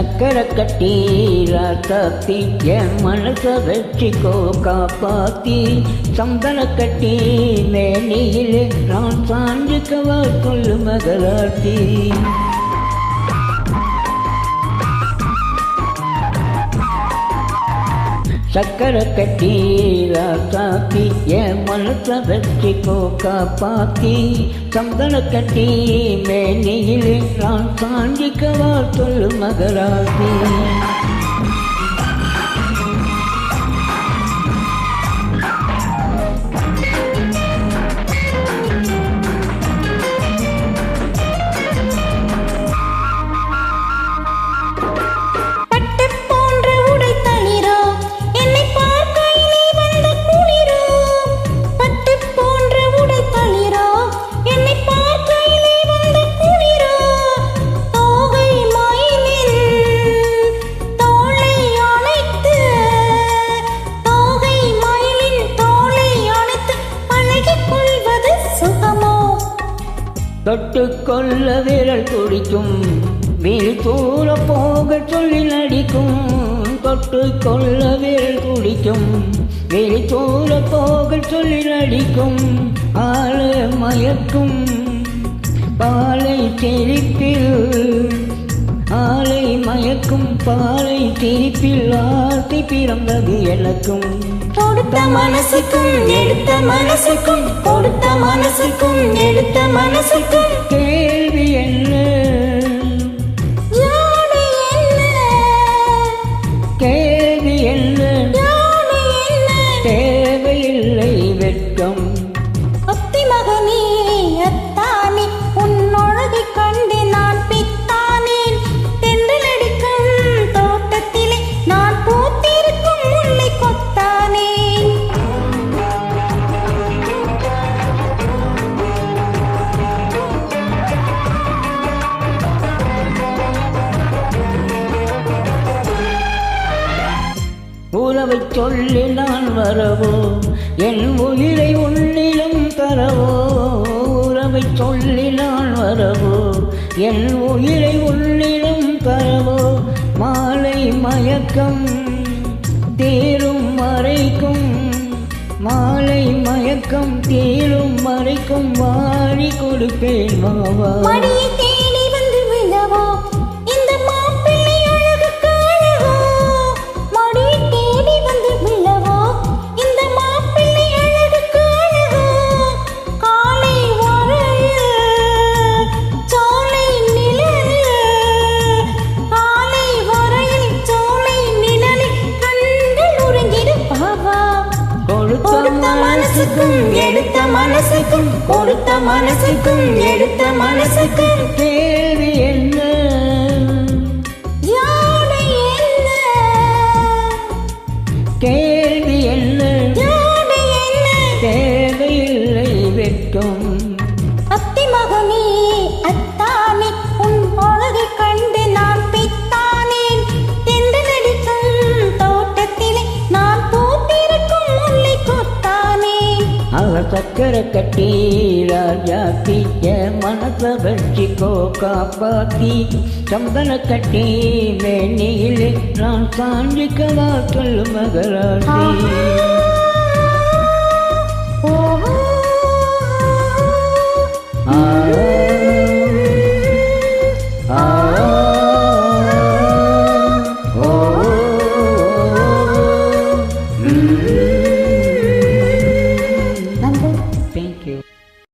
சக்கர கட்டி ராத்தாத்தி என் மனச வச்சுக்கோ காப்பாத்தி. சந்தன கட்டி மேனியிலே நான் சாஞ்சுக்கவா கொள்ளு மகளாத்தி சக்கர கட்டி ராத்தாத்தி என் மனச வச்சுக்கோ காப்பாத்தி சந்தன கட்டி மேனியிலே நான் சாஞ்சிக்கவா சொல்லு மகராசி. தொட்டு கொள்ள விரல் துடிக்கும். வீழ் தூர போக சொல்லி நடிக்கும். தொட்டு கொள்ள விரல் துடிக்கும். வீழ் தூர போக சொல்லி நடிக்கும். ஆள மயக்கும். பாலை சிரிப்பில் ஆலை மயக்கும். பாலை திருப்பில் ஆசை பிறந்தது எனக்கும். கொடுத்த மனசுக்கும் எடுத்த மனசுக்கும் கொடுத்த மனசுக்கும் எடுத்த மனசுக்கும். கேள்வி என்ன? கேள்வி என்ன? தேவையில்லை வெட்கம். அத்தி மகனே அத்தானே உன் அழகை கண்டு நான் உறவை சொல்லி நான் வரவோ என் உயிரை உன்னிலும் தரவோ உறவை சொல்லி நான் வரவோ என் உயிரை உன்னிலும் தரவோ மாலை மயக்கம் தேரும் மறைக்கும் மாலை மயக்கம் தேரும் மறைக்கும் வாரி கொடுப்பேன் மாவா. மனசுக்கும் எடுத்த மனசுக்கும் கொடுத்த மனசுக்கும் எடுத்த மனசுக்கும் கேள்வி என்ன? யானை என்ன? கேள்வி என்ன? யானை என்ன? தேவையில்லை வெட்கம். சக்கர கட்டி ராஜாத்தி என் மனச வச்சிக்கோ காப்பாத்தி. சந்தன கட்டி மேனியிலே நான் சாஞ்சிக்கவா சொல்லு மகராசி.